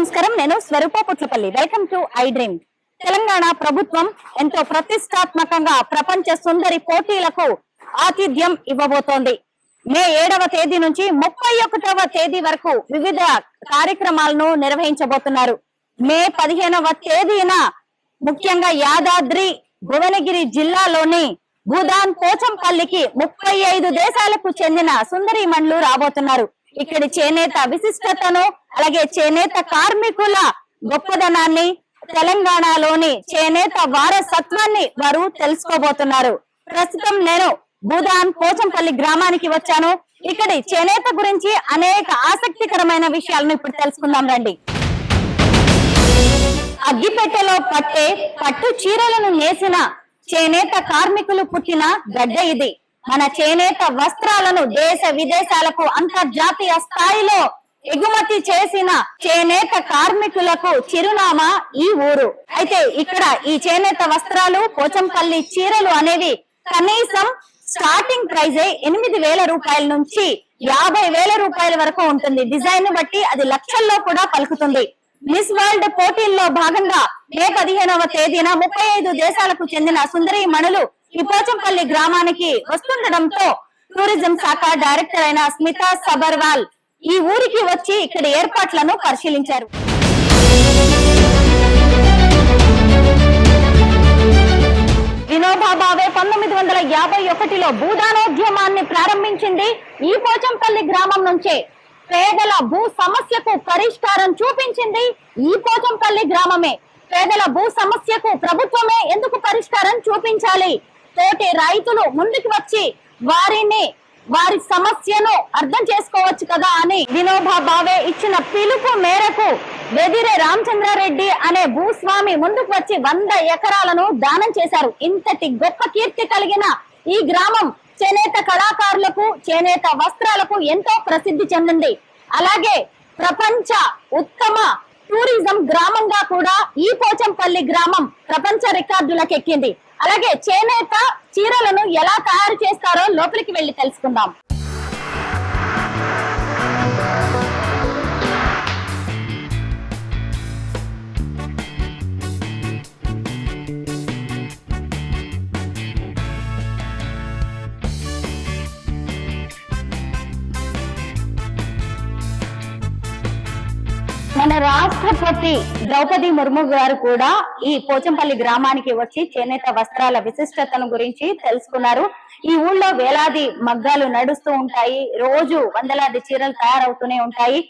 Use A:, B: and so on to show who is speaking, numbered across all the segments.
A: నమస్కారం. నేను Swaroopa Putlapalli. Welcome to I dream Telangana ప్రభుత్వం ఎంతో ప్రతిష్టాత్మకంగా ప్రపంచ సుందరి పోటీలకు ఆతిథ్యం ఇవ్వబోతోంది. మే ఏడవ తేదీ నుంచి ముప్పై ఒకటవ తేదీ వరకు వివిధ కార్యక్రమాలను నిర్వహించబోతున్నారు. మే పదిహేనవ తేదీన ముఖ్యంగా యాదాద్రి భువనగిరి జిల్లాలోని భూదాన్ పోచంపల్లికి ముప్పై ఐదు దేశాలకు చెందిన సుందరీమణులు రాబోతున్నారు. ఇక్కడ చేనేత విశిష్టతను అలాగే చేనేత కార్మికుల గొప్పదనాన్ని తెలంగాణలోని చేనేత వారసత్వాన్ని వారు తెలుసుకోబోతున్నారు. ప్రస్తుతం నేను భూదాన్ పోచంపల్లి గ్రామానికి వచ్చాను. ఇక్కడి చేనేత గురించి అనేక ఆసక్తికరమైన విషయాలను ఇప్పుడు తెలుసుకుందాం రండి. అగ్గిపెట్టెలో పట్టే పట్టు చీరలను నేసిన చేనేత కార్మికులు పుట్టిన గడ్డ ఇది. మన చేనేత వస్త్రాలను దేశ విదేశాలకు అంతర్జాతీయ స్థాయిలో ఎగుమతి చేసిన చేనేత కార్మికులకు చిరునామా ఈ ఊరు. అయితే ఇక్కడ ఈ చేనేత వస్త్రాలు పోచంపల్లి చీరలు అనేవి కనీసం స్టార్టింగ్ ప్రైజే ఎనిమిది వేల రూపాయల నుంచి యాభై వేల రూపాయల వరకు ఉంటుంది. డిజైన్ బట్టి అది లక్షల్లో కూడా పలుకుతుంది. మిస్ వరల్డ్ పోటీల్లో భాగంగా మే పదిహేనవ తేదీన ముప్పై ఐదు దేశాలకు చెందిన సుందరి మణులు ఈ పోచంపల్లి గ్రామానికి వస్తుండటంతో టూరిజం శాఖ డైరెక్టర్ అయిన స్మితా సబర్వాల్ ఈ ఊరికి వచ్చి ఇక్కడ ఏర్పాట్లను పరిశీలించారు. వినోబా భావే పంతొమ్మిది వందల యాభై ఒకటిలో భూదానోద్యమాన్ని ప్రారంభించింది ఈ పోచంపల్లి గ్రామం నుంచే. పేదల భూ సమస్యకు పరిష్కారం చూపించింది ఈ పోచంపల్లి గ్రామమే. పేదల భూ సమస్యకు ప్రభుత్వమే ఎందుకు పరిష్కారం చూపించాలి? తోటి రైతులు ముందుకు వచ్చి వారిని వారి సమస్యను అర్థం చేసుకోవచ్చు కదా అని వినోబా భావే ఇచ్చిన పిలుపు మేరకు వెదిరే రామచంద్రారెడ్డి అనే భూస్వామి ముందుకు వచ్చి వంద ఎకరాలను దానం చేశారు. ఇంతటి గొప్ప కీర్తి కలిగిన ఈ గ్రామం చేనేత కళాకారులకు చేనేత వస్త్రాలకు ఎంతో ప్రసిద్ధి చెందింది. అలాగే ప్రపంచ ఉత్తమ టూరిజం గ్రామంగా కూడా ఈ పోచంపల్లి గ్రామం ప్రపంచ రికార్డులకు ఎక్కింది అలాగే చేనేత చీరలను ఎలా తయారు చేస్తారో లోపలికి వెళ్ళి తెలుసుకుందాం. మన రాష్ట్రపతి ద్రౌపది ముర్ము గారు కూడా ఈ పోచంపల్లి గ్రామానికి వచ్చి చేనేత వస్త్రాల విశిష్టతను గురించి తెలుసుకున్నారు. ఈ ఊళ్ళో వేలాది మగ్గాలు నడుస్తూ ఉంటాయి. రోజు వందలాది చీరలు తయారవుతూనే ఉంటాయి.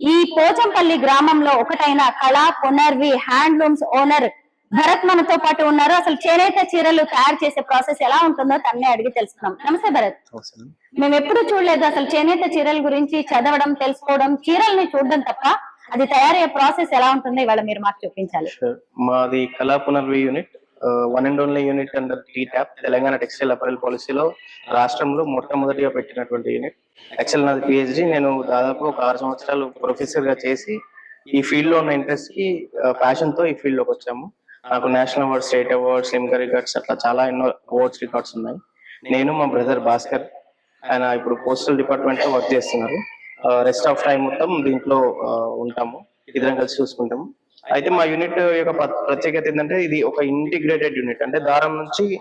A: ఈ పోచంపల్లి గ్రామంలో ఒకటైన కళా పునర్వి హ్యాండ్లూమ్స్ ఓనర్ భరత్ మనతో పాటు ఉన్నారు. అసలు చేనేత చీరలు తయారు చేసే ప్రాసెస్ ఎలా ఉంటుందో తన్నే అడిగి తెలుసుకున్నాం నమస్తే భరత్. మేము ఎప్పుడు చూడలేదు అసలు చేనేత చీరల గురించి చదవడం తెలుసుకోవడం చీరల్ని చూడడం తప్ప అది తయారయ్యే ప్రాసెస్ ఎలా ఉంటుందో ఇవాళ మీరు మాకు చూపించాలి.
B: మాది కళా పునర్వి unit one and only unit under T TAP Telangana textile apparel పాలసీలో రాష్ట్రంలో మొట్టమొదటిగా పెట్టినటువంటి యూనిట్ యాక్చువల్ నాది పిహెచ్డి నేను దాదాపు ఒక ఆరు సంవత్సరాలు ప్రొఫెసర్గా చేసి ఈ ఫీల్డ్లో ఉన్న ఇంట్రెస్ట్కి ప్యాషన్తో ఈ ఫీల్డ్లోకి వచ్చాము. నాకు national awards state awards Limca records అట్లా చాలా ఎన్నో అవార్డ్స్ రికార్డ్స్ ఉన్నాయి. నేను మా బ్రదర్ భాస్కర్ ఆయన ఇప్పుడు పోస్టల్ డిపార్ట్మెంట్లో వర్క్ చేస్తున్నారు. రెస్ట్ ఆఫ్ టైం మొత్తం దీంట్లో ఉంటాము. ఇద్దరం కలిసి చూసుకుంటాము. అయితే మా యూనిట్ యొక్క ప్ర- ప్రత్యేకత ఏంటంటే ఇది ఒక ఇంటిగ్రేటెడ్ యూనిట్ అంటే దారం నుంచి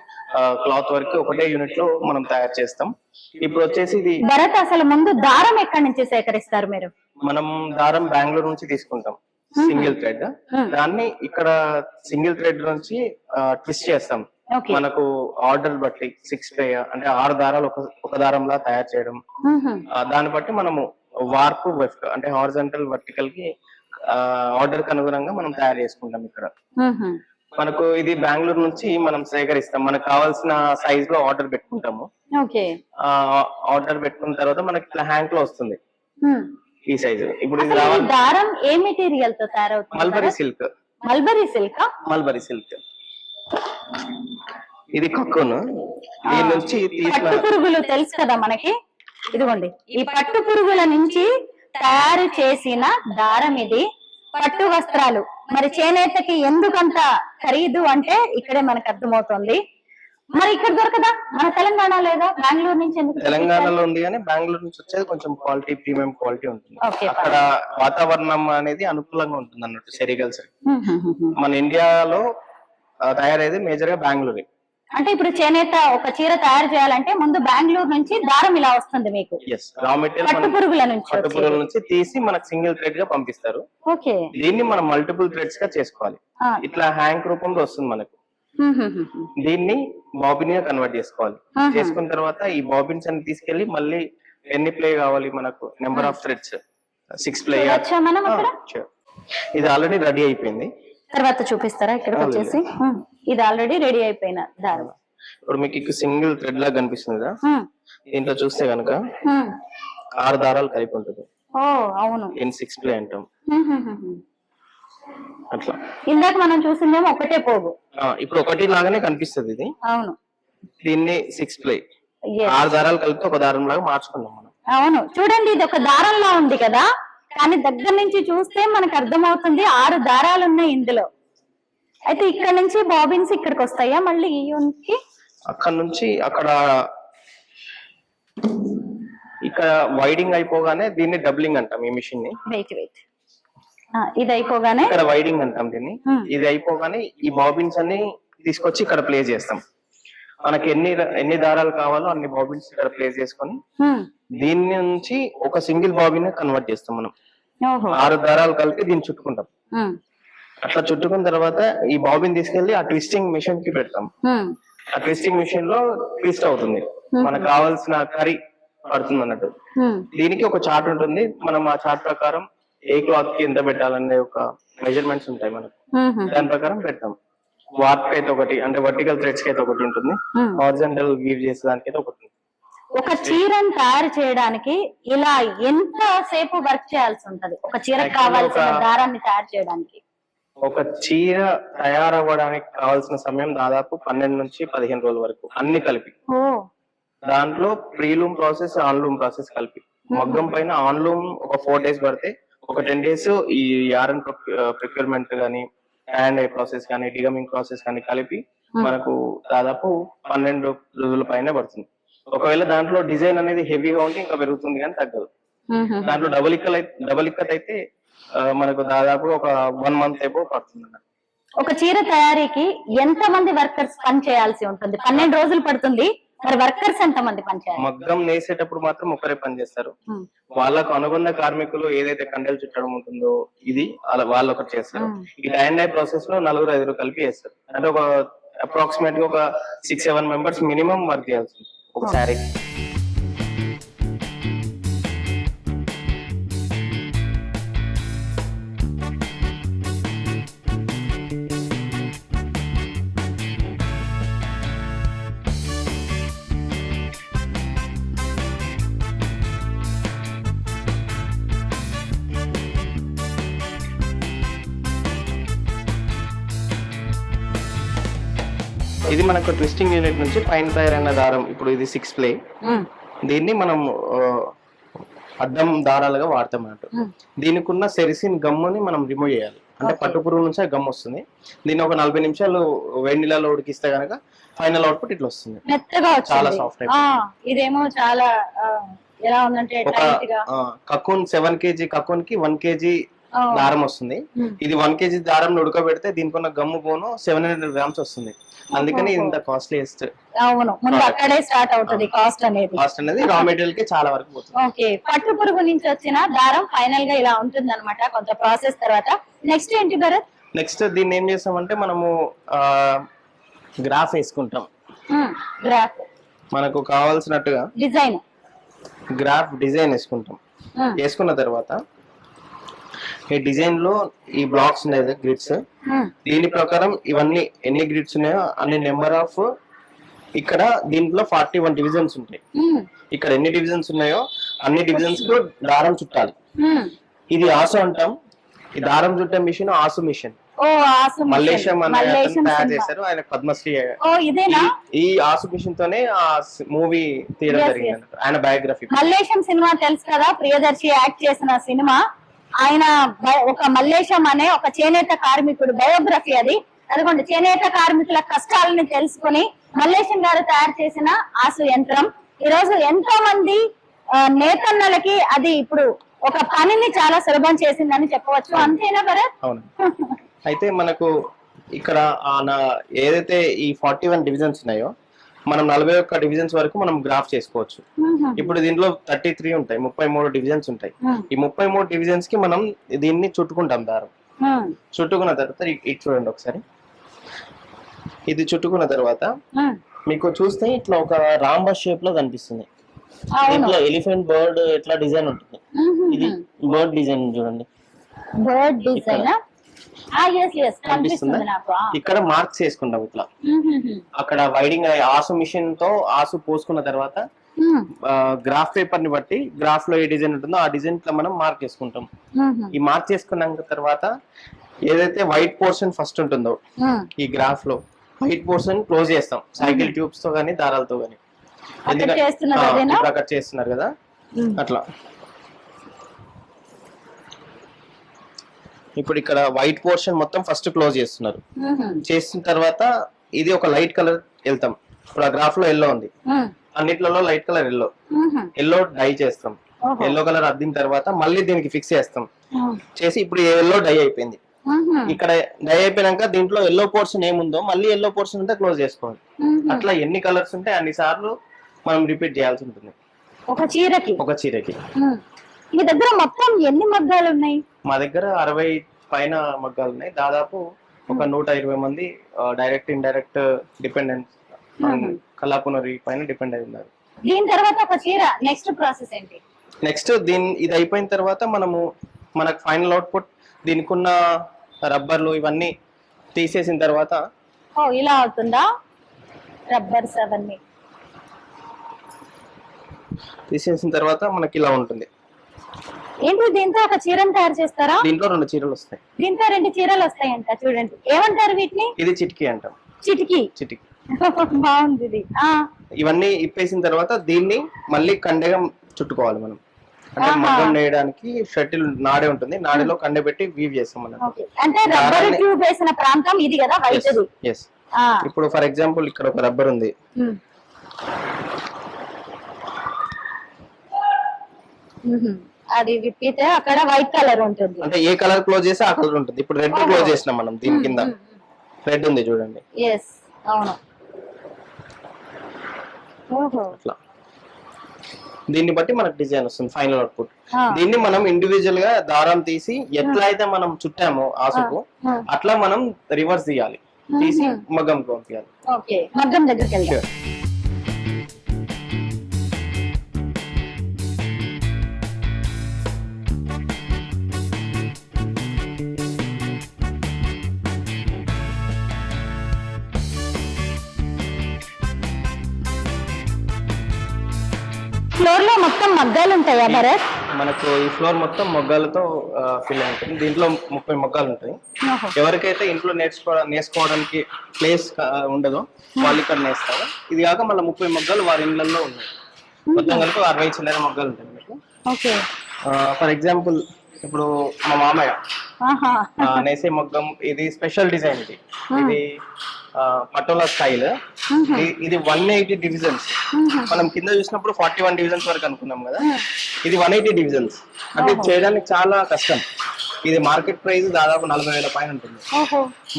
B: క్లాత్ వరకు ఒకటే యూనిట్లో మనం తయారు చేస్తాం. ఇప్పుడు వచ్చేసి ఇది
A: భరత్ అసలు ముందు దారం ఎక్కడి నుంచి సేకరిస్తారు మీరు?
B: మనం దారం బెంగళూరు నుంచి తీసుకుంటాం. సింగిల్ థ్రెడ్ దాన్ని ఇక్కడ సింగిల్ థ్రెడ్ నుంచి ట్విస్ట్ చేస్తాం. మనకు ఆర్డర్ బట్టి సిక్స్ పే అంటే ఆరు దారాలు ఒక దారంలా తయారు చేయడం. దాన్ని బట్టి మనము వార్పు అంటే హారిజంటల్ వర్టికల్కి ఆర్డర్కి అనుగుణంగా మనం తయారు చేసుకుంటాం ఇక్కడ. మనకు ఇది బెంగళూరు నుంచి మనం సేకరిస్తాం. మనకు కావాల్సిన సైజ్లో ఆర్డర్ పెట్టుకుంటాము. ఆర్డర్ పెట్టుకున్న తర్వాత మనకి ఇట్లా హ్యాంక్లో వస్తుంది. ఈ సైజు ఇప్పుడు ఇది రావాలి.
A: దారం ఏ మెటీరియల్తో తయారవుతుంది
B: mulberry? Silk
A: mulberry silk
B: mulberry silk ఇది కక్కును దీని నుంచి
A: పురుగులు తెలుసు కదా మనకి? ఇదిగోండి ఈ పట్టు పురుగుల నుంచి తయారు చేసిన దారం ఇది. పట్టు వస్త్రాలు. మరి చేనేతకి ఎందుకంత ఖరీదు అంటే ఇక్కడే మనకు అర్థమవుతుంది. మరి ఇక్కడ దొరకదా? మన తెలంగాణ లేదా? బెంగళూరు నుంచి ఎందుకు
B: తెలంగాణలో ఉంది కానీ బెంగళూరు నుంచి వచ్చేది కొంచెం క్వాలిటీ ప్రీమియం క్వాలిటీ ఉంటుంది. అక్కడ వాతావరణం అనేది అనుకూలంగా ఉంటుంది అన్నట్టు
A: హ్మ్.
B: మన ఇండియాలో తయారయ్యేది మేజర్గా బెంగళూరు.
A: అంటే ఇప్పుడు చేనేత ఒక చీర తయారు చేయాలంటే ముందు బెంగళూరు నుంచి దారం ఇలా వస్తుంది మీకు.
B: రా మెటీరియల్
A: పురుగుల నుంచి
B: తీసి మనకు సింగిల్ థ్రెడ్గా పంపిస్తారు.
A: ఓకే.
B: దీన్ని మనం మల్టిపుల్ థ్రెడ్స్గా చేసుకోవాలి. ఇట్లా హ్యాంక్ రూపంలో వస్తుంది మనకు. దీన్ని బాబిన్గా కన్వర్ట్ చేసుకోవాలి.
A: ఆహా.
B: చేసుకున్న తర్వాత ఈ బాబిన్స్ అన్ని తీసుకెళ్ళి మళ్ళీ ఎన్ని ప్లే కావాలి మనకు? Number of threads six ply
A: చూడొచ్చా మనం అక్కడ
B: ఇది ఆల్రెడీ రెడీ అయిపోయింది.
A: తర్వాత చూపిస్తారా? ఇక్కడికి వచ్చేసి. ఇది ఆల్రెడీ రెడీ అయిపోయిన దారం.
B: ఇప్పుడు మీకు సింగిల్ థ్రెడ్ లాగా కనిపిస్తుంది కదా? దీంట్లో చూస్తే కనుక. ఆరు దారాలు కలిపి ఉంటుంది.
A: ఓ అవును.
B: దీన్ని సిక్స్ ప్లే అంటాం. అట్లా.
A: ఇందాక మనం చూసిందేమో ఒకటే పోగు.
B: ఇప్పుడు ఒకటి లాగానే కనిపిస్తుంది ఇది.
A: అవును.
B: దీన్ని సిక్స్ ప్లే. ఆరు దారాలు కలిపి ఒక దారం లాగా మార్చుకున్నాం మనం.
A: అవును. చూడండి ఇది ఒక దారంలా ఉంది కదా? కానీ దగ్గర నుంచి చూస్తే మనకు అర్థమవుతుంది ఆరు దారాలు ఉన్నాయి ఇందులో. అయితే ఇక్కడ నుంచి బాబిన్స్ ఇక్కడికి వస్తాయా? మళ్ళీ ఈ యూన్కి
B: అక్కడ నుంచి అక్కడ ఇక్కడ వైడింగ్ అయిపోగానే దీన్ని డబ్లింగ్ అంటాం ఈ మిషన్ని
A: వెయిట్ వెయిట్ ఇది అయిపోగానే
B: ఇక్కడ వైడింగ్ అంటాం దీన్ని.
A: Hmm.
B: ఇది అయిపోగానే ఈ బాబిన్స్ అన్ని తీసుకొచ్చి ఇక్కడ ప్లే చేస్తాం. మనకి ఎన్ని ఎన్ని దారాలు కావాలో అన్ని బాబిన్స్ ఇక్కడ ప్లే చేసుకొని. దీని నుంచి ఒక సింగిల్ బాబిన్ కన్వర్ట్ చేస్తాం మనం ఆరు దారాలు కలిపి దీన్ని చుట్టుకుంటాం. అట్లా చుట్టుకున్న తర్వాత ఈ బాబిన్ తీసుకెళ్ళి ఆ ట్విస్టింగ్ మిషన్కి పెడతాం. ఆ ట్విస్టింగ్ మిషన్లో ట్విస్ట్ అవుతుంది మనకు కావాల్సిన కర్రీ పడుతుంది అన్నట్టు. దీనికి ఒక చార్ట్ ఉంటుంది మనం ఆ చార్ట్ ప్రకారం ఏ క్లాత్కి ఎంత పెట్టాలనే ఒక మెజర్మెంట్స్ ఉంటాయి మనకు. దాని ప్రకారం పెడతాం వార్ప్ అయితే ఒకటి అంటే వర్టికల్ థ్రెడ్స్కి అయితే ఒకటి ఉంటుంది.
A: Hmm.
B: హారిజంటల్ వీవ్ చేసే దానికి అయితే ఒకటి ఉంటుంది.
A: ఒక చీరను తయారు చేయడానికి ఇలా ఎంత సేపు వర్క్ చేయాల్సి ఉంటది? ఒక చీరకు
B: Actually
A: కావాల్సిన దారాన్ని తయారు చేయడానికి.
B: ఒక చీర తయారవ్వడానికి కావాల్సిన సమయం దాదాపు పన్నెండు నుంచి పదిహేను రోజుల వరకు అన్ని కలిపి. దాంట్లో ప్రీలూమ్ ప్రాసెస్ ఆన్లూమ్ ప్రాసెస్ కలిపి. మగ్గం పైన ఆన్లూమ్ ఒక ఫోర్ డేస్ పడితే ఒక టెన్ డేస్ ఈ యారన్ ప్రొక్యూర్మెంట్ గానీ హ్యాండ్ ఐ ప్రాసెస్ కానీ డిగమింగ్ ప్రాసెస్ కానీ కలిపి మనకు దాదాపు పన్నెండు రోజుల పైన పడుతుంది. ఒకవేళ దాంట్లో డిజైన్ అనేది హెవీగా ఉంటే ఇంకా పెరుగుతుంది కానీ తగ్గదు. దాంట్లో డబుల్ ఇక్కలు అయితే డబుల్ ఇక్కత్ అయితే మనకు దాదాపు ఒక వన్ మంత్ ఏపో పడుతుంది.
A: ఒక చీర తయారీకి ఎంత మంది వర్కర్స్ పని చేయాల్సి ఉంటుంది? పన్నెండు రోజులు పడుతుంది. మరి వర్కర్స్ ఎంత మంది
B: మగ్గం నేసేటప్పుడు మాత్రం ఒకరే పని చేస్తారు
A: హ్మ్.
B: వాళ్ళకు అనుబంధ కార్మికులు ఏదైతే కండలు చుట్టడం ఉంటుందో ఇది వాళ్ళు ఒకటి చేస్తారు. ఈ టైం డై ప్రాసెస్లో నలుగురు ఐదుగురు కలిపి చేస్తారు. అంటే ఒక అప్రాక్సిమేట్గా ఒక six seven members minimum work చేయాల్సి ఉంటుంది. ఒక శారీ ఇది మనకు ట్విస్టింగ్ యూనిట్ నుంచి పైన తయారైన దారం. ఇప్పుడు ఇది సిక్స్ ప్లే. దీన్ని మనం అద్దం దారాలుగా వాడతాం అన్నట్టు. దీనికి ఉన్న సెరిసిన్ గమ్ముని మనం రిమూవ్ చేయాలి. అంటే పట్టు పురుగు నుంచి ఆ గమ్ వస్తుంది. దీన్ని ఒక నలభై నిమిషాలు వేడి నీళ్ళలో ఉడికిస్తే గనక ఫైనల్ అవుట్పుట్ ఇట్లా వస్తుంది.
A: మెత్తగా
B: చాలా
A: ఆ, ఇదేమో చాలా ఎలా ఉందంటే
B: ఒక సెవెన్ కేజీ కక్కున్కి వన్ కేజీ దారం వస్తుంది. ఇది వన్ కేజీ దారం ఉడకబెడితే దీనికి ఉన్న గమ్ము పోను సెవెన్ హండ్రెడ్ గ్రామ్స్ వస్తుంది. అందుకని ఇంత కాస్ట్లీయెస్ట్
A: అవును. ముందు అక్కడే స్టార్ట్ అవుతుంది కాస్ట్ అనేది.
B: కాస్ట్ అనేది రా మెటీరియల్కి చాలా వరకు పోతుంది.
A: ఓకే. పట్టు పురుగు నుంచి వచ్చిన దారం ఫైనల్గా ఇలా ఉంటుంది అనమాట కొంత ప్రాసెస్ తర్వాత. నెక్స్ట్ ఏంటి భరత్?
B: నెక్స్ట్ దీన్ని ఏం చేస్తామంటే మనము గ్రాఫ్ వేసుకుంటాం.
A: గ్రాఫ్
B: మనకు కావాల్సినట్టుగా
A: డిజైన్
B: గ్రాఫ్ డిజైన్ వేసుకుంటాం. వేసుకున్న తర్వాత ఈ డిజైన్లో ఈ బ్లాక్స్ ఉన్నాయి గ్రిడ్స్ దీని ప్రకారం ఇవన్నీ ఎన్ని గ్రిడ్స్ ఉన్నాయో అన్ని నెంబర్ ఆఫ్ ఇక్కడ దీంట్లో ఫార్టీ వన్ డివిజన్స్ ఉంటాయి. ఇక్కడ ఎన్ని డివిజన్స్ ఉన్నాయో అన్ని డివిజన్స్లో దారం చుట్టాలి. ఇది ఆసు అంటాం. ఈ దారం చుట్టే మిషన్ ఆసు మిషన్ మల్లేశం తయారు. చేశారు. ఆయన పద్మశ్రీ. ఈ ఆసు మిషన్ తోనే ఆ మూవీ తీయడం జరిగింది. ఆయన బయోగ్రఫీ
A: మల్లేశం సినిమా తెలుసు కదా ప్రియదర్శి యాక్ట్ చేసిన సినిమా. ఆయన ఒక మల్లేశం అనే ఒక చేనేత కార్మికుడు బయోగ్రఫీ అది. అదిగోండి చేనేత కార్మికుల కష్టాలను తెలుసుకుని మల్లేశం గారు తయారు చేసిన ఆసు యంత్రం. ఈ రోజు ఎంతో మంది నేతన్నలకి అది ఇప్పుడు ఒక పనిని చాలా సులభం చేసిందని చెప్పవచ్చు. అంతేనా భరత్?
B: అయితే మనకు ఇక్కడ ఏదైతే ఈ ఫార్టీ వన్ డివిజన్స్ ఉన్నాయో మనం నలభై ఒక్క డివిజన్స్ వరకు మనం గ్రాఫ్ చేసుకోవచ్చు. ఇప్పుడు దీంట్లో థర్టీ త్రీ ఉంటాయి ముప్పై మూడు డివిజన్స్ ఉంటాయి. ఈ ముప్పై మూడు డివిజన్స్కి మనం దీన్ని చుట్టుకుంటాం దారం. చుట్టుకున్న తర్వాత ఇ- ఇది చూడండి ఒకసారి. ఇది చుట్టుకున్న తర్వాత మీకు చూస్తే ఇట్లా ఒక రాంబస్ షేప్లో కనిపిస్తుంది దీంట్లో ఎలిఫెంట్ బర్డ్ ఎట్లా డిజైన్ ఉంటుంది? ఇది బర్డ్ డిజైన్ చూడండి.
A: Bird design?
B: కనిపిస్తుందా. ఇక్కడ మార్క్స్ చేసుకుంటాం ఇట్లా. అక్కడ వైడింగ్ ఆసు మిషన్తో ఆసు పోసుకున్న తర్వాత. గ్రాఫ్ పేపర్ని బట్టి గ్రాఫ్లో ఏ డిజైన్ ఉంటుందో ఆ డిజైన్ ఇట్లా మనం మార్క్ చేసుకుంటాం. ఈ మార్క్ చేసుకున్నాక తర్వాత ఏదైతే వైట్ పోర్షన్ ఫస్ట్ ఉంటుందో. ఈ గ్రాఫ్లో వైట్ పోర్షన్ క్లోజ్ చేస్తాం సైకిల్ ట్యూబ్స్తో గానీ దారాలతో గానీ
A: అక్కడ
B: చేస్తున్నారు కదా. అట్లా ఇప్పుడు ఇక్కడ వైట్ పోర్షన్ మొత్తం ఫస్ట్ క్లోజ్ చేస్తున్నారు. చేసిన తర్వాత ఇది ఒక లైట్ కలర్ వెళ్తాం ఇప్పుడు ఆ గ్రాఫ్లో ఎల్లో ఉంది. అన్నిట్లలో light colour yellow. Yellow dye చేస్తాం. ఎల్లో కలర్ అద్దిన తర్వాత మళ్ళీ దీనికి ఫిక్స్ చేస్తాం. చేసి ఇప్పుడు ఎల్లో డై అయిపోయింది. ఇక్కడ డై అయిపోయినాక దీంట్లో ఎల్లో పోర్షన్ ఏముందో మళ్ళీ ఎల్లో పోర్షన్ ఉంటే క్లోజ్ చేసుకోవాలి. అట్లా ఎన్ని కలర్స్ ఉంటే అన్ని సార్లు మనం రిపీట్ చేయాల్సి ఉంటుంది
A: ఒక చీరకి
B: ఒక చీరకి.
A: మీ దగ్గర మొత్తం ఎన్ని మగ్గాలు ఉన్నాయి
B: మా దగ్గర అరవై పైన మగ్గాలు ఉన్నాయి. దాదాపు ఒక నూట ఇరవై మంది డైరెక్ట్ ఇండైరెక్ట్ డిపెండెంట్ కళాపునరి పైన డిపెండ్ అయి ఉన్నారు.
A: దీని తర్వాత ఒక చీర నెక్స్ట్ ప్రాసెస్ ఏంటి?
B: నెక్స్ట్ దీని ఇది అయిపోయిన తర్వాత మనము మనకు ఫైనల్ అవుట్పుట్ దీనికి ఉన్న రబ్బర్లు ఇవన్నీ తీసేసిన తర్వాత
A: ఓ ఇలా అవుతుందా? రబ్బర్స్ అవన్నీ.
B: తీసేసిన తర్వాత మనకి ఇలా ఉంటుంది.
A: ఏంటి దీంతో ఒక చీరను తయారు చేస్తారా?
B: దీంట్లో రెండు చీరలు వస్తాయి.
A: దీంతో రెండు చీరలు వస్తాయంట చూడండి. ఏమంటారు వీటిని?
B: ఇది చిటికీ అంటాం.
A: చిటికి.
B: చిటికీ.
A: బాగుంది ఇది.
B: ఇవన్నీ ఇప్పేసిన తర్వాత దీన్ని మళ్ళీ కండెగా చుట్టుకోవాలి మనం. అంటే. మగ్గం నేయడానికి షటిల్ నాడే ఉంటుంది. నాడేలో కండె పెట్టి వీవ్ చేస్తాం మనం.
A: అంటే రబ్బర్ ట్యూబ్ వేసిన ప్రాంతం ఇది కదా వైట్
B: ఎస్ ఇప్పుడు ఫర్ ఎగ్జాంపుల్ ఇక్కడ ఒక రబ్బర్ ఉంది.
A: అది విప్పితే అక్కడ వైట్ కలర్ ఉంటుంది.
B: అంటే ఏ కలర్ క్లోజ్ చేస్తే ఆ కలర్ ఉంటుంది. ఇప్పుడు రెడ్ క్లోజ్ చేసినాం మనం దీని కింద. రెడ్ ఉంది చూడండి.
A: ఎస్ అవును. ఓహో.
B: అట్లా. దీన్ని బట్టి మనకు డిజైన్ వస్తుంది ఫైనల్ అవుట్పుట్. దీన్ని మనం ఇండివిజువల్గా దారం తీసి ఎట్లా అయితే మనం చుట్టామో ఆసుకు. అట్లా మనం రివర్స్ తీయాలి. తీసి మగ్గం పంపించాలి
A: ఓకే మగ్గం దగ్గరికి మొత్తం మగ్గాలు ఉంటాయా భరత్?
B: మనకు ఈ ఫ్లోర్ మొత్తం మొగ్గాలతో ఫిల్ అయి ఉంటుంది. దీంట్లో ముప్పై మొగ్గాలు ఉంటాయి. ఎవరికైతే ఇంట్లో నేర్చుకో నేర్చుకోవడానికి ప్లేస్ ఉండదో వాళ్ళు ఇక్కడ నేస్తారు. ఇది కాక మళ్ళీ ముప్పై మొగ్గాలు వారి ఇళ్ళలో ఉన్నాయి. మొత్తం కలిపి అరవై చిల్లర మొగ్గాలు ఉంటాయి మీకు. ఫర్ ఎగ్జాంపుల్ ఇప్పుడు మా మామయ్య నేసే మగ్గం ఇది స్పెషల్ డిజైన్ ఇది. ఇది పటోలా స్టైల్. ఇది వన్ ఎయిటీ డివిజన్స్ మనం కింద చూసినప్పుడు ఫార్టీ వన్ డివిజన్స్ వరకు అనుకున్నాం కదా. ఇది వన్ ఎయిటీ డివిజన్స్ అంటే చేయడానికి చాలా కష్టం. ఇది మార్కెట్ ప్రైస్ దాదాపు నలభై వేల పైన ఉంటుంది.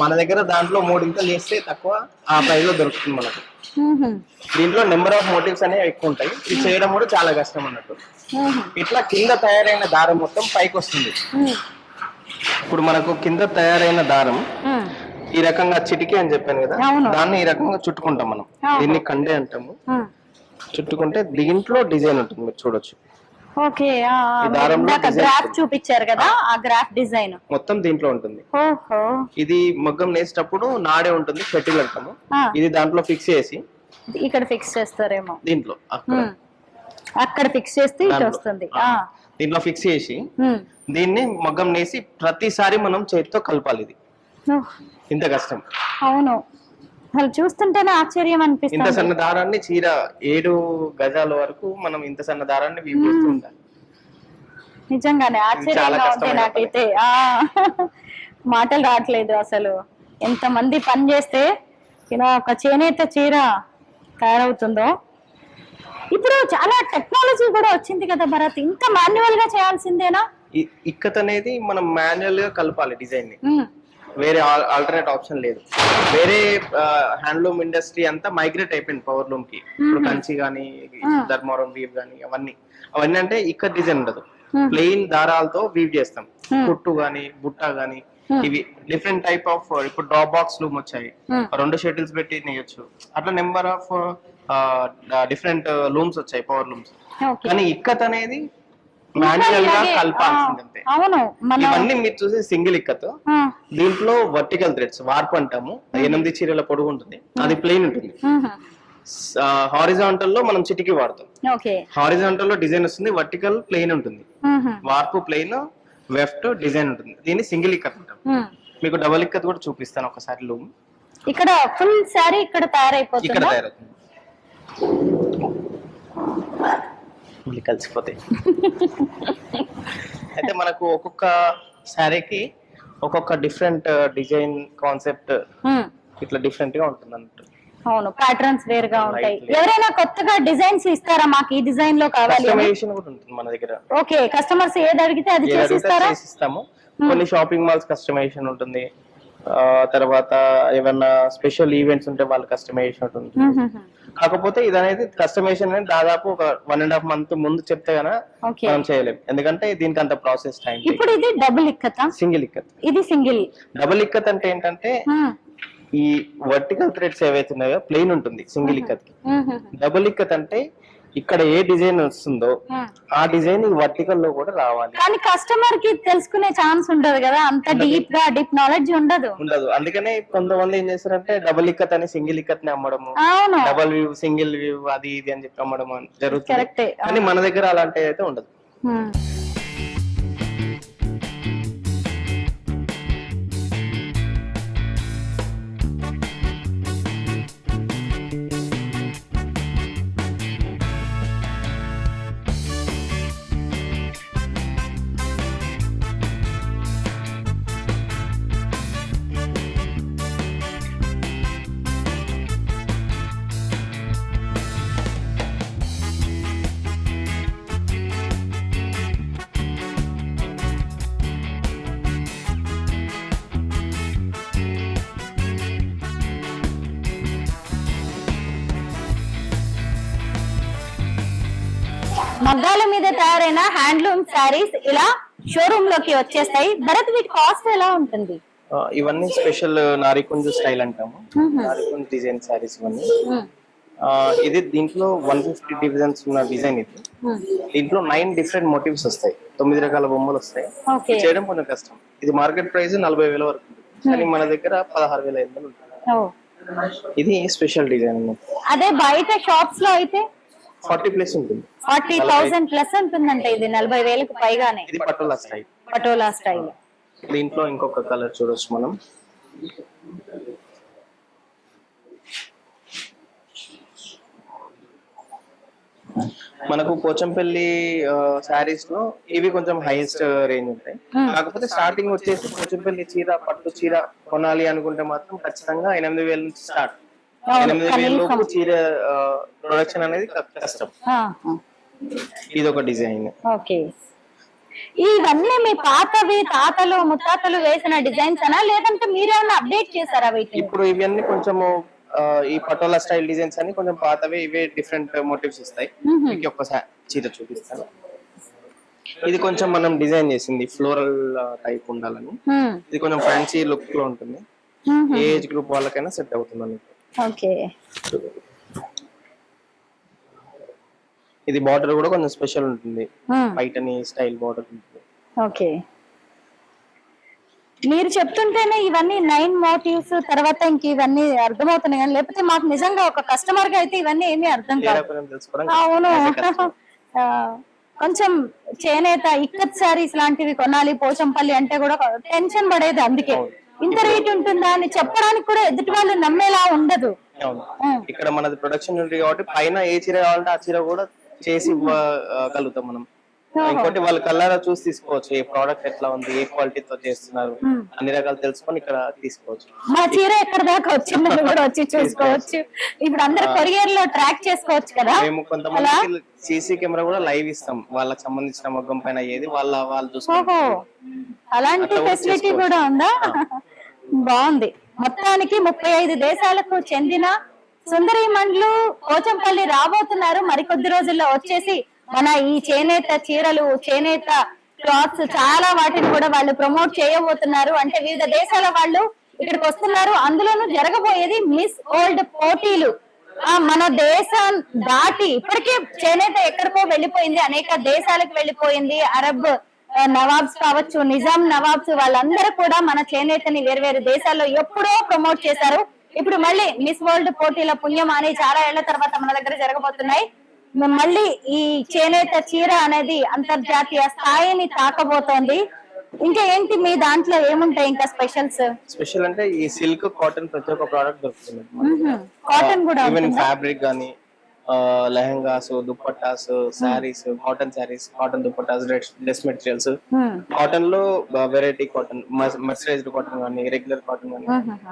B: మన దగ్గర దాంట్లో మూడు ఇంతలు చేస్తే తక్కువ ఆ ప్రైస్లో దొరుకుతుంది మనకు. దీంట్లో నెంబర్ ఆఫ్ మోటివ్స్ అనేవి ఎక్కువ ఉంటాయి. ఇది చేయడం కూడా చాలా కష్టం అన్నట్టు. ఇట్లా కింద తయారైన దారం మొత్తం పైకి వస్తుంది. ఇప్పుడు మనకు కింద తయారైన దారం. ఈ రకంగా చిటికి అని చెప్పాను కదా. దాన్ని ఈ రకంగా చుట్టుకుంటాం మనం. దీన్ని కండే అంటాము. చుట్టుకుంటే దీంట్లో డిజైన్ ఉంటుంది మీరు చూడొచ్చు.
A: Okay graph. చూపించారు కదా ఆ. గ్రాఫ్ డిజైన్
B: మొత్తం దీంట్లో ఉంటుంది. ఇది మగ్గం నేసేటప్పుడు నాడే ఉంటుంది షటిల్ అంటాము ఇది దాంట్లో ఫిక్స్ చేసి
A: ఇక్కడ ఫిక్స్ చేస్తారేమో.
B: దీంట్లో అక్కడ.
A: ఫిక్స్ చేస్తే ఇటు. వస్తుంది.
B: దీంట్లో ఫిక్స్ చేసి. దీన్ని మగ్గం నేసి ప్రతిసారి మనం చేతితో కలపాలి ఇది. ఇంత కష్టం.
A: అవును. అసలు చూస్తుంటేనే ఆశ్చర్యం
B: ఇంత
A: అనిపిస్తుంది
B: సన్న దారాన్ని చీర ఏడు గజాల వరకు మనం ఇంత సన్న దారాన్ని ఉండాలి.
A: నిజంగానే
B: చాలా
A: ఆశ్చర్యంగా ఉంది
B: కష్టమైన
A: నాకైతే. ఆ. మాటలు రావట్లేదు అసలు. ఎంత మంది పని చేస్తే ఇలా ఒక చేనేత చీర తయారవుతుందో. ఇప్పుడు చాలా టెక్నాలజీ కూడా వచ్చింది కదా భరత్. ఇంత మాన్యువల్గా చేయాల్సిందేనా?
B: ఈ- ఇక్కత్ అనేది మనం మాన్యువల్గా కలపాలి డిజైన్ని.
A: ఉమ్,
B: వేరే ఆల్టర్నేట్ ఆప్షన్ లేదు. వేరే హ్యాండ్లూమ్ ఇండస్ట్రీ అంతా మైగ్రేట్ అయిపోయింది పవర్ లూమ్కి. ఇప్పుడు కంచి గానీ ధర్మవరం వీవ్ గానీ అవన్నీ. అవన్నీ అంటే ఇక్కడ డిజైన్ ఉండదు. ప్లెయిన్ దారాలతో వీవ్ చేస్తాం. కుట్టు గానీ బుట్ట గానీ ఇవి డిఫరెంట్ టైప్ ఆఫ్ ఇప్పుడు డ్రాప్ బాక్స్ లూమ్ వచ్చాయి. రెండు షటిల్స్ పెట్టి నేయొచ్చు. అట్లా నెంబర్ ఆఫ్ డిఫరెంట్ లూమ్స్ వచ్చాయి పవర్ లూమ్స్ కానీ ఇక్కత్ అనేది
A: మాన్యువల్గా
B: కలపాల్సిందంతే
A: అవును
B: ఇవన్నీ మీరు చూసే సింగిల్ ఇక్కత్. దీంట్లో వర్టికల్ థ్రెడ్స్ వార్పు అంటాము. ఎనిమిది చీరల పొడుగు ఉంటుంది. అది ప్లెయిన్ ఉంటుంది. హారిజాంటల్లో మనం చిటికి వాడతాం.
A: ఓకే.
B: హారిజాంటల్లో డిజైన్ వస్తుంది వర్టికల్ ప్లెయిన్ ఉంటుంది. వార్పు ప్లెయిన్ వెఫ్ట్ డిజైన్ ఉంటుంది. దీన్ని సింగిల్ ఇక్కత్ అంటాం. మీకు డబల్ ఇక్కత్ కూడా చూపిస్తాను ఒకసారి లూమ్.
A: ఇక్కడ ఫుల్ శారీ ఇక్కడ
B: ఇక్కడ
A: తయారైపోతుందా
B: తయారవుతుంది. మళ్ళీ కలిసిపోతాయి అయితే మనకు ఒక్కొక్క శారీకి ఒక్కొక్క డిఫరెంట్ డిజైన్ కాన్సెప్ట్ ఇట్లా డిఫరెంట్గా ఉంటుంది అన్నట్టు
A: అవును ప్యాటర్న్స్ వేరుగా ఉంటాయి. ఎవరైనా కొత్తగా డిజైన్స్ ఇస్తారా? మాకు ఈ డిజైన్లో కావాలి?
B: కస్టమైజేషన్ కూడా ఉంటుంది మన దగ్గర.
A: ఓకే కస్టమర్స్ ఏది అడిగితే అది చేసి
B: ఇస్తాము కొన్ని షాపింగ్ మాల్స్ కస్టమైజేషన్ ఉంటుంది. తర్వాత ఏమన్నా స్పెషల్ ఈవెంట్స్ ఉంటే వాళ్ళ కస్టమైజేషన్ ఉంటుంది. కాకపోతే ఇది అనేది కస్టమైజేషన్ అనేది దాదాపు ఒక వన్ అండ్ హాఫ్ మంత్ ముందు చెప్తే గన మనం చేయలేం. ఎందుకంటే దీనికి అంత ప్రాసెస్ టైం
A: ఇప్పుడు ఇది డబుల్ ఇక్కత?
B: సింగిల్ ఇక్కత్.
A: ఇది సింగిల్
B: డబుల్ ఇక్కత్ అంటే ఏంటంటే ఈ వర్టికల్ థ్రెడ్స్ ఏవైతే ఉన్నాయో ప్లెయిన్ ఉంటుంది సింగిల్ ఇక్కత్ డబుల్ ఇక్కత్ అంటే ఇక్కడ ఏ డిజైన్ వస్తుందో ఆ. డిజైన్ వర్టికల్లో కూడా రావాలి.
A: కానీ కస్టమర్కి తెలుసుకునే ఛాన్స్ ఉండదు కదా. అంత డీప్గా డీప్ నాలెడ్జ్ ఉండదు.
B: ఉండదు. అందుకనే కొంతమంది ఏం చేస్తారంటే డబుల్ ఇక్కత్ అని సింగిల్ ఇక్కత్ని అమ్మడము డబల్ వ్యూ సింగిల్ వ్యూ అది ఇది అని చెప్పి అమ్మడం జరుగుతుంది.
A: కరెక్టే
B: కానీ మన దగ్గర అలాంటివి అయితే ఉండదు.
A: మగ్గాల మీద తయారైన హ్యాండ్లూమ్ శారీస్ ఇలా షోరూమ్లోకి వచ్చేస్తాయి. భరత్ వీటి కాస్ట్ ఎలా ఉంటుంది?
B: ఇవన్నీ స్పెషల్ నారికుంజు స్టైల్ అంటాము. నారికుంజు డిజైన్ సారీస్ ఇవన్నీ. ఇది దీంట్లో వన్ ఫిఫ్టీ డివిజన్స్ ఉన్న డిజైన్ ఇది. దీంట్లో నైన్ డిఫరెంట్ మోటివ్స్ వస్తాయి. తొమ్మిది రకాల బొమ్మలు వస్తాయి. చేయడం కొంచెం కష్టం. ఇది మార్కెట్ ప్రైస్ నలభై వేల వరకు. కానీ మన దగ్గర పదహారు వేల ఐదు వందలు ఉంటుంది. ఇది స్పెషల్ డిజైన్
A: అదే బయట షాప్స్లో అయితే
B: ఫార్టీ ప్లస్ ఉంటుంది.
A: ఫార్టీ థౌసండ్ ప్లస్ ఉంటుందంట ఇది నలభై వేలకు పైగానే.
B: ఇది పటోలా స్టైల్.
A: పటోలా స్టైల్.
B: దీంట్లో ఇంకొక కలర్ చూడొచ్చు మనం. మనకు పోచంపల్లి శారీస్లో ఇవి కొంచెం హైయెస్ట్ రేంజ్ ఉంటాయి. కాకపోతే స్టార్టింగ్ వచ్చేసి పోచంపల్లి చీర పట్టు చీర కొనాలి అనుకుంటే మాత్రం ఖచ్చితంగా ఎనిమిది వేల నుంచి స్టార్ట్ చీర ప్రొడక్షన్ అనేది కష్టం ఇది ఒక డిజైన్.
A: ఓకే. ఇవన్నీ మీ పాతవి తాతలు ముత్తాతలు వేసిన డిజైన్స్ అనా? లేదంటే మీరేమన్నా అప్డేట్ చేశారా వీటిని?
B: ఇప్పుడు ఇవన్నీ కొంచెము ఆ, ఈ పటోలా స్టైల్ డిజైన్స్ అని కొంచెం పాతవే ఇవే డిఫరెంట్ మోటివ్స్ ఇస్తాయి. మీకు ఒక్కసారి చీర చూపిస్తాను. ఇది కొంచెం మనం డిజైన్ చేసింది ఫ్లోరల్ టైప్ ఉండాలని. ఇది కొంచెం ఫ్యాన్సీ లుక్లో ఉంటుంది. ఏ ఏజ్ గ్రూప్ వాళ్ళకైనా సెట్ అవుతుంది
A: ఓకే.
B: ఇది బార్డర్ కూడా కొంచెం స్పెషల్ ఉంటుంది. అని స్టైల్ బార్డర్ ఉంటుంది.
A: ఓకే. మీరు చెప్తుంటేనే ఇవన్నీ నైన్ మోటివ్స్ తర్వాత ఇంక ఇవన్నీ అర్థమవుతున్నాయి కానీ లేకపోతే మాకు నిజంగా ఒక కస్టమర్గా అయితే ఇవన్నీ ఏమీ అర్థం కాదు. అవును. కొంచెం చేనేత ఇక్కత్ శారీస్ లాంటివి కొనాలి పోచంపల్లి అంటే కూడా టెన్షన్ పడేది అందుకే. ఇంత రేట్ ఉంటుందా అని చెప్పడానికి కూడా ఎదుటి వాళ్ళు నమ్మేలా ఉండదు.
B: ఇక్కడ మనది ప్రొడక్షన్ ఉంది కాబట్టి పైన ఏ చీర కావాలంటే ఆ చీర కూడా చేసి ఇవ్వగలుగుతాం మనం. ఇంకోటి వాళ్ళు కల్లారా చూసి తీసుకోవచ్చు. ఏ ప్రోడక్ట్ ఎట్లా ఉంది ఏ క్వాలిటీతో చేస్తున్నారు అన్ని రకాలు తెలుసుకొని ఇక్కడ తీసుకోవచ్చు.
A: మా చీర ఎక్కడ దాకా వచ్చిందని కూడా వచ్చి చూసుకోవచ్చు. ఇప్పుడు అందరు కొరియర్లో ట్రాక్ చేసుకోవచ్చు కదా?
B: మేము కొంతమంది సీసీ కెమెరా కూడా లైవ్ ఇస్తాం. వాళ్ళకి సంబంధించిన మగ్గం పైన ఏది వాళ్ళ వాళ్ళు
A: ఓహో. అలాంటి ఫెసిలిటీ. కూడా ఉందా? బాగుంది. మొత్తానికి ముప్పై ఐదు దేశాలకు చెందిన సుందరి మండలు పోచంపల్లి రాబోతున్నారు. మరికొద్ది రోజుల్లో వచ్చేసి మన ఈ చేనేత చీరలు చేనేత క్లాత్స్ చాలా వాటిని కూడా వాళ్ళు ప్రమోట్ చేయబోతున్నారు. అంటే వివిధ దేశాల వాళ్ళు ఇక్కడికి వస్తున్నారు. అందులోనూ జరగబోయేది మిస్ వరల్డ్ పోటీలు. ఆ మన దేశం దాటి ఇప్పటికే చేనేత ఎక్కడికో వెళ్ళిపోయింది. అనేక దేశాలకు వెళ్ళిపోయింది. అరబ్ నవాబ్స్ కావచ్చు నిజాం నవాబ్స్ వాళ్ళందరూ కూడా మన చేనేతని వేరు దేశాల్లో ఎప్పుడో ప్రమోట్ చేశారు. ఇప్పుడు మళ్ళీ మిస్ వరల్డ్ పోటీల పుణ్యం అని చాలా ఏళ్ళ తర్వాత మన దగ్గర జరగబోతున్నాయి. మళ్ళీ ఈ చేనేత చీర అనేది అంతర్జాతీయ స్థాయిని తాకబోతోంది. ఇంకా ఏంటి మీ దాంట్లో ఏముంటాయి ఇంకా స్పెషల్స్?
B: స్పెషల్ అంటే ఈ సిల్క్ కాటన్ ప్రతి ఒక్క ప్రోడక్ట్ దొరుకుతుంది
A: కాటన్ కూడా
B: ఈవెన్ ఫ్యాబ్రిక్ గానీ lehengas dupattas saris cotton saris cotton dupattas dress materials. కాటన్లో వెరైటీ కాటన్ మర్సరైజ్డ్ కాటన్ కానీ రెగ్యులర్ కాటన్ కానీ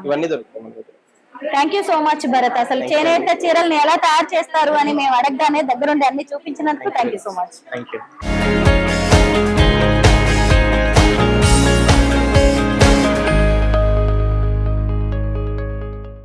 B: ఇవన్నీ దొరుకుతాయి మన దగ్గర.
A: Thank you so much Bharat అసలు చేనేత చీరల్ని ఎలా తయారు చేస్తారు అని మేము అడగగానే దగ్గరుండి అన్ని చూపించినందుకు thank you so much
B: thank you